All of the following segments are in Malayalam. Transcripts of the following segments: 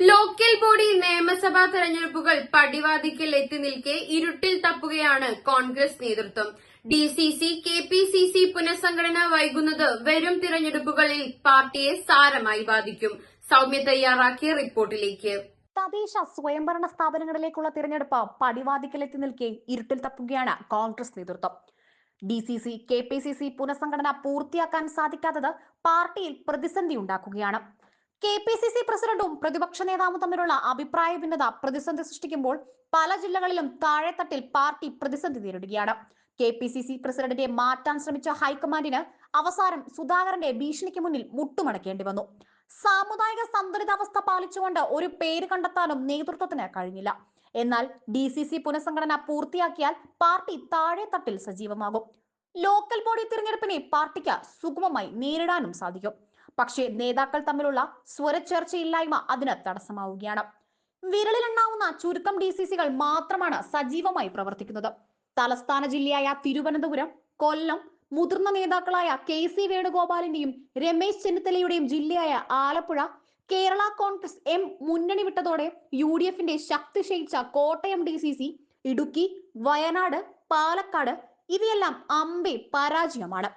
ലോക്കൽ ബോഡി നിയമസഭാ തെരഞ്ഞെടുപ്പുകൾ പടിവാതിക്കൽ എത്തി നിൽക്കെ ഇരുട്ടിൽ തപ്പുകയാണ് കോൺഗ്രസ് നേതൃത്വം. D C C K P C C പുനഃസംഘടന വൈകുന്നത് വരും തിരഞ്ഞെടുപ്പുകളിൽ പാർട്ടിയെ സാരമായി ബാധിക്കും. സൗമ്യ തയ്യാറാക്കിയ റിപ്പോർട്ടിലേക്ക്. തദ്ദേശ സ്വയംഭരണ സ്ഥാപനങ്ങളിലേക്കുള്ള തിരഞ്ഞെടുപ്പ് പടിവാദിക്കലെത്തി നിൽക്കെ ഇരുട്ടിൽ തപ്പുകയാണ് കോൺഗ്രസ് നേതൃത്വം. D C C K P C C പുനഃസംഘടന പൂർത്തിയാക്കാൻ സാധിക്കാത്തത് പാർട്ടിയിൽ പ്രതിസന്ധി ഉണ്ടാക്കുകയാണ്. കെ പി സി സി പ്രസിഡന്റും പ്രതിപക്ഷ നേതാവും തമ്മിലുള്ള അഭിപ്രായ ഭിന്നത പ്രതിസന്ധി സൃഷ്ടിക്കുമ്പോൾ പല ജില്ലകളിലും താഴെത്തട്ടിൽ പാർട്ടി പ്രതിസന്ധി നേരിടുകയാണ്. കെ പി സി സി പ്രസിഡന്റിനെ മാറ്റാൻ ശ്രമിച്ച ഹൈക്കമാൻഡിന് അവസാനം സുധാകരന്റെ ഭീഷണിക്ക് മുന്നിൽ മുട്ടുമടക്കേണ്ടി വന്നു. സാമുദായിക സന്തുലിതാവസ്ഥ പാലിച്ചുകൊണ്ട് ഒരു പേര് കണ്ടെത്താനും നേതൃത്വത്തിന് കഴിഞ്ഞില്ല. എന്നാൽ ഡി സി സി പുനഃസംഘടന പൂർത്തിയാക്കിയാൽ പാർട്ടി താഴെത്തട്ടിൽ സജീവമാകും. ലോക്കൽ ബോഡി തിരഞ്ഞെടുപ്പിനെ പാർട്ടിക്ക് സുഗമമായി നേരിടാനും സാധിക്കും. പക്ഷേ നേതാക്കൾ തമ്മിലുള്ള സ്വരച്ചേർച്ചയില്ലായ്മ അതിന് തടസ്സമാവുകയാണ്. വിരലിലെണ്ണാവുന്ന ചുരുക്കം ഡി സി സികൾ മാത്രമാണ് സജീവമായി പ്രവർത്തിക്കുന്നത്. തലസ്ഥാന ജില്ലയായ തിരുവനന്തപുരം കൊല്ലം മുതിർന്ന നേതാക്കളായ കെ സി വേണുഗോപാലിന്റെയും രമേശ് ചെന്നിത്തലയുടെയും ജില്ലയായ ആലപ്പുഴ കേരള കോൺഗ്രസ് എം മുന്നണി വിട്ടതോടെ യു ഡി എഫിന്റെ ശക്തി ക്ഷയിച്ച Kottayam D C C Idukki Wayanad Palakkad ഇവയെല്ലാം അമ്പെ പരാജയമാണ്.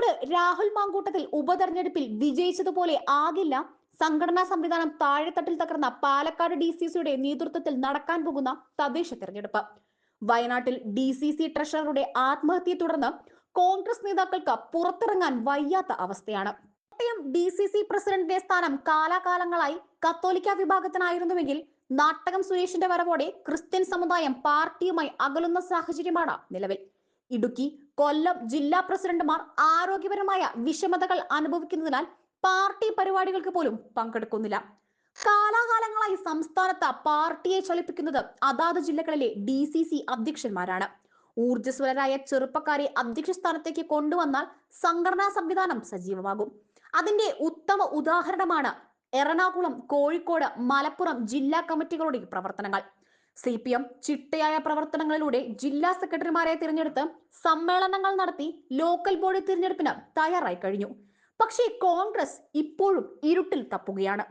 പാലക്കാട് രാഹുൽ മാങ്കൂട്ടത്തിൽ ഉപതെരഞ്ഞെടുപ്പിൽ വിജയിച്ചതുപോലെ ആകില്ല. സംഘടനാ സംവിധാനം താഴെത്തട്ടിൽ തകർന്ന പാലക്കാട് ഡി സി സിയുടെ നേതൃത്വത്തിൽ നടക്കാൻ പോകുന്ന തദ്ദേശ തെരഞ്ഞെടുപ്പ്. വയനാട്ടിൽ ഡി സി സി ട്രഷററുടെ ആത്മഹത്യയെ തുടർന്ന് കോൺഗ്രസ് നേതാക്കൾക്ക് പുറത്തിറങ്ങാൻ വയ്യാത്ത അവസ്ഥയാണ്. കോട്ടയം ഡി സി സി പ്രസിഡന്റിന്റെ സ്ഥാനം കാലാകാലങ്ങളായി കത്തോലിക്ക വിഭാഗത്തിനായിരുന്നുവെങ്കിൽ നാട്ടകം സുരേഷിന്റെ വരവോടെ ക്രിസ്ത്യൻ സമുദായം പാർട്ടിയുമായി അകലുന്ന സാഹചര്യമാണ് നിലവിൽ. ഇടുക്കി കൊല്ലം ജില്ലാ പ്രസിഡന്റുമാർ ആരോഗ്യപരമായ വിഷമതകൾ അനുഭവിക്കുന്നതിനാൽ പാർട്ടി പരിപാടികൾക്ക് പോലും പങ്കെടുക്കുന്നില്ല. കാലാകാലങ്ങളായി സംസ്ഥാനത്ത് പാർട്ടിയെ ചലിപ്പിക്കുന്നത് അതാത് ജില്ലകളിലെ ഡി സി സി അധ്യക്ഷന്മാരാണ്. ഊർജസ്വലരായ ചെറുപ്പക്കാരെ അധ്യക്ഷ സ്ഥാനത്തേക്ക് കൊണ്ടുവന്നാൽ സംഘടനാ സംവിധാനം സജീവമാകും. അതിന്റെ ഉത്തമ ഉദാഹരണമാണ് എറണാകുളം കോഴിക്കോട് മലപ്പുറം ജില്ലാ കമ്മിറ്റികളുടെ പ്രവർത്തനങ്ങൾ. സി പി എം ചിട്ടയായ പ്രവർത്തനങ്ങളിലൂടെ ജില്ലാ സെക്രട്ടറിമാരെ തിരഞ്ഞെടുത്ത് സമ്മേളനങ്ങൾ നടത്തി ലോക്കൽ ബോഡി തിരഞ്ഞെടുപ്പിന് തയ്യാറായി കഴിഞ്ഞു. പക്ഷേ കോൺഗ്രസ് ഇപ്പോഴും ഇരുട്ടിൽ തപ്പുകയാണ്.